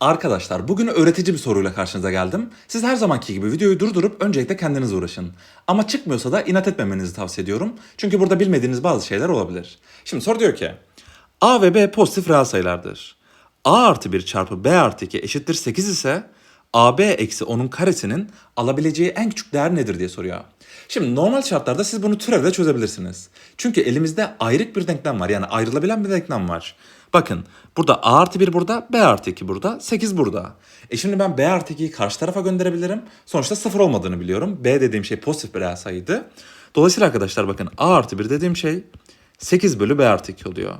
Arkadaşlar bugün öğretici bir soruyla karşınıza geldim. Siz her zamanki gibi videoyu durdurup öncelikle kendiniz uğraşın. Ama çıkmıyorsa da inat etmemenizi tavsiye ediyorum. Çünkü burada bilmediğiniz bazı şeyler olabilir. Şimdi soru diyor ki A ve B pozitif reel sayılardır. A artı 1 çarpı B artı 2 eşittir 8 ise AB eksi onun karesinin alabileceği en küçük değer nedir diye soruyor. Şimdi normal şartlarda siz bunu türevle çözebilirsiniz. Çünkü elimizde ayrık bir denklem var. Yani ayrılabilen bir denklem var. Bakın burada A artı 1 burada, B artı 2 burada, 8 burada. E şimdi ben B artı 2'yi karşı tarafa gönderebilirim. Sonuçta 0 olmadığını biliyorum. B dediğim şey pozitif bir sayıydı. Dolayısıyla arkadaşlar bakın A artı 1 dediğim şey 8 bölü B artı 2 oluyor.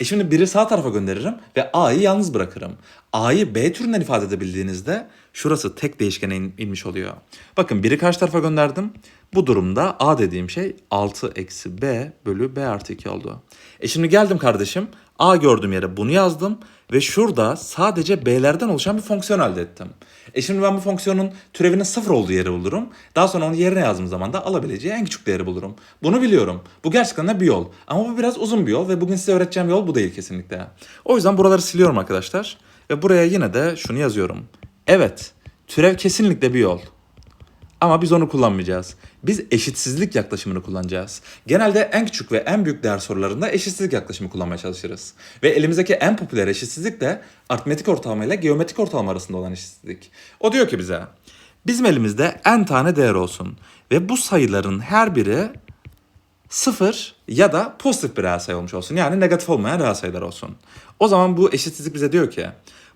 E şimdi biri sağ tarafa gönderirim ve A'yı yalnız bırakırım. A'yı B türünden ifade edebildiğinizde şurası tek değişkene in- inmiş oluyor. Bakın biri karşı tarafa gönderdim. Bu durumda A dediğim şey 6 eksi B bölü B artı 2 oldu. E şimdi geldim kardeşim. A gördüğüm yere bunu yazdım ve şurada sadece B'lerden oluşan bir fonksiyon elde ettim. E şimdi ben bu fonksiyonun türevinin sıfır olduğu yeri bulurum. Daha sonra onu yerine yazdığım zaman da alabileceği en küçük değeri bulurum. Bunu biliyorum. Bu gerçekten de bir yol. Ama bu biraz uzun bir yol ve bugün size öğreteceğim yol bu değil kesinlikle. O yüzden buraları siliyorum arkadaşlar. Ve buraya yine de şunu yazıyorum. Evet, türev kesinlikle bir yol. Ama biz onu kullanmayacağız. Biz eşitsizlik yaklaşımını kullanacağız. Genelde en küçük ve en büyük değer sorularında eşitsizlik yaklaşımı kullanmaya çalışırız. Ve elimizdeki en popüler eşitsizlik de aritmetik ortalama ile geometrik ortalama arasında olan eşitsizlik. O diyor ki bize, bizim elimizde n tane değer olsun ve bu sayıların her biri sıfır ya da pozitif bir reel sayı olmuş olsun. Yani negatif olmayan reel sayılar olsun. O zaman bu eşitsizlik bize diyor ki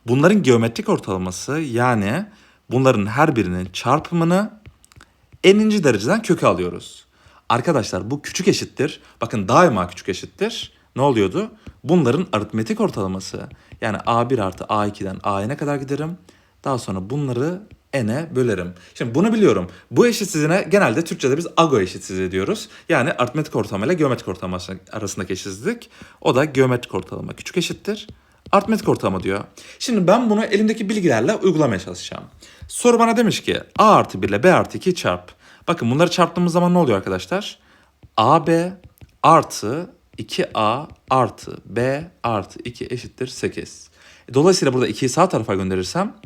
bunların geometrik ortalaması yani bunların her birinin çarpımını n'inci dereceden köke alıyoruz. Arkadaşlar bu küçük eşittir. Bakın daima küçük eşittir. Ne oluyordu? Bunların aritmetik ortalaması. Yani a1 artı a2'den a'ya kadar giderim. Daha sonra bunları n'e bölerim. Şimdi bunu biliyorum. Bu eşitsizliğine genelde Türkçe'de biz ago eşitsizliği diyoruz. Yani aritmetik ortalama ile geometrik ortalama arasındaki eşitsizlik. O da geometrik ortalama küçük eşittir. Aritmetik ortalama diyor. Şimdi ben bunu elimdeki bilgilerle uygulamaya çalışacağım. Soru bana demiş ki a artı 1 ile b artı 2 çarp. Bakın bunları çarptığımız zaman ne oluyor arkadaşlar? ab artı 2a artı b artı 2 eşittir 8. Dolayısıyla burada 2'yi sağ tarafa gönderirsem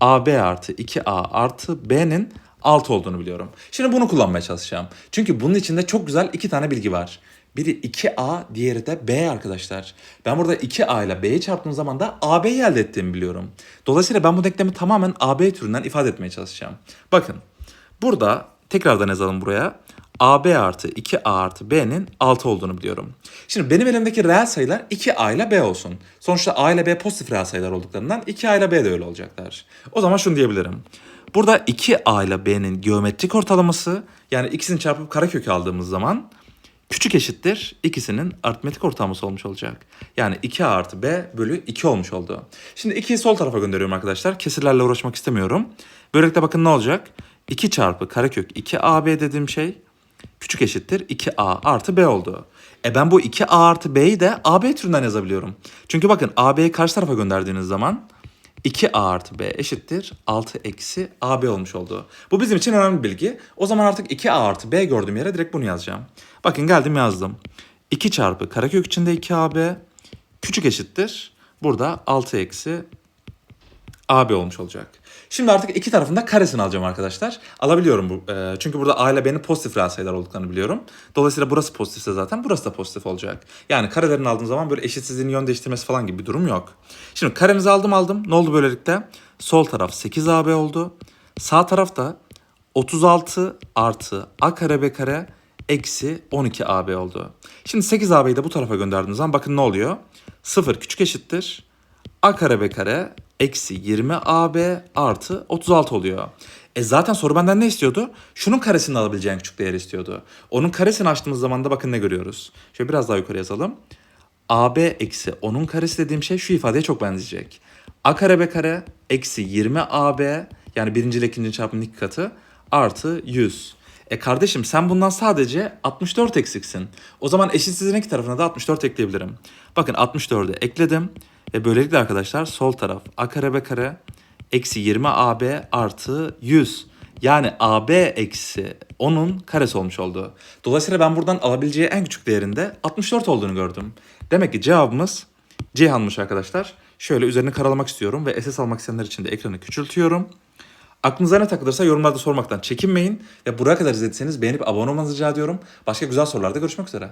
AB artı 2A artı B'nin 6 olduğunu biliyorum. Şimdi bunu kullanmaya çalışacağım. Çünkü bunun içinde çok güzel iki tane bilgi var. Biri 2A, diğeri de B arkadaşlar. Ben burada 2A ile B'yi çarptığım zaman da AB'yi elde ettiğimi biliyorum. Dolayısıyla ben bu denklemi tamamen AB türünden ifade etmeye çalışacağım. Bakın burada tekrardan yazalım buraya. AB artı 2A artı B'nin 6 olduğunu biliyorum. Şimdi benim elimdeki reel sayılar 2A ile B olsun. Sonuçta A ile B pozitif reel sayılar olduklarından 2A ile B de öyle olacaklar. O zaman şunu diyebilirim. Burada 2A ile B'nin geometrik ortalaması yani ikisini çarpıp karekökü aldığımız zaman küçük eşittir ikisinin aritmetik ortalaması olmuş olacak. Yani 2A artı B bölü 2 olmuş oldu. Şimdi 2'yi sol tarafa gönderiyorum arkadaşlar. Kesirlerle uğraşmak istemiyorum. Böylelikle bakın ne olacak? 2 çarpı karekök 2AB dediğim şey küçük eşittir 2A artı B oldu. E ben bu 2A artı B'yi de AB türünden yazabiliyorum. Çünkü bakın AB'yi karşı tarafa gönderdiğiniz zaman 2A artı B eşittir 6 eksi AB olmuş oldu. Bu bizim için önemli bir bilgi. O zaman artık 2A artı B gördüğüm yere direkt bunu yazacağım. Bakın geldim yazdım. 2 çarpı karekök içinde 2AB küçük eşittir. Burada 6 eksi AB olmuş olacak. Şimdi artık iki tarafında karesini alacağım arkadaşlar. Alabiliyorum bu. e, çünkü burada A ile B'nin pozitif reel sayılar olduklarını biliyorum. Dolayısıyla burası pozitifse zaten burası da pozitif olacak. Yani karelerini aldığım zaman böyle eşitsizliğin yön değiştirmesi falan gibi bir durum yok. Şimdi karemizi aldım aldım. Ne oldu böylelikle? Sol taraf 8AB oldu. Sağ tarafta 36 artı A kare B kare eksi 12AB oldu. Şimdi 8AB'yi de bu tarafa gönderdiğim zaman bakın ne oluyor? 0 küçük eşittir. A kare B kare eksi 20 AB artı 36 oluyor. E zaten soru benden ne istiyordu? Şunun karesini alabileceğin küçük değer istiyordu. Onun karesini açtığımız zaman da bakın ne görüyoruz. Şöyle biraz daha yukarı yazalım. AB eksi 10'un karesi dediğim şey şu ifadeye çok benzeyecek. A kare B kare eksi 20 AB yani birinci ile ikinci çarpımın iki katı artı 100. E kardeşim sen bundan sadece 64 eksiksin. O zaman eşitsizliğin iki tarafına da 64 ekleyebilirim. Bakın 64'ü ekledim. Ve böylelikle arkadaşlar sol taraf a kare b kare eksi 20 ab artı 100. Yani ab eksi 10'un karesi olmuş oldu. Dolayısıyla ben buradan alabileceği en küçük değerinde 64 olduğunu gördüm. Demek ki cevabımız Ceyhan'mış arkadaşlar. Şöyle üzerini karalamak istiyorum ve SS almak isteyenler için de ekranı küçültüyorum. Aklınıza ne takılırsa yorumlarda sormaktan çekinmeyin. Ve buraya kadar izlediyseniz beğenip abone olmanızı rica ediyorum. Başka güzel sorularda görüşmek üzere.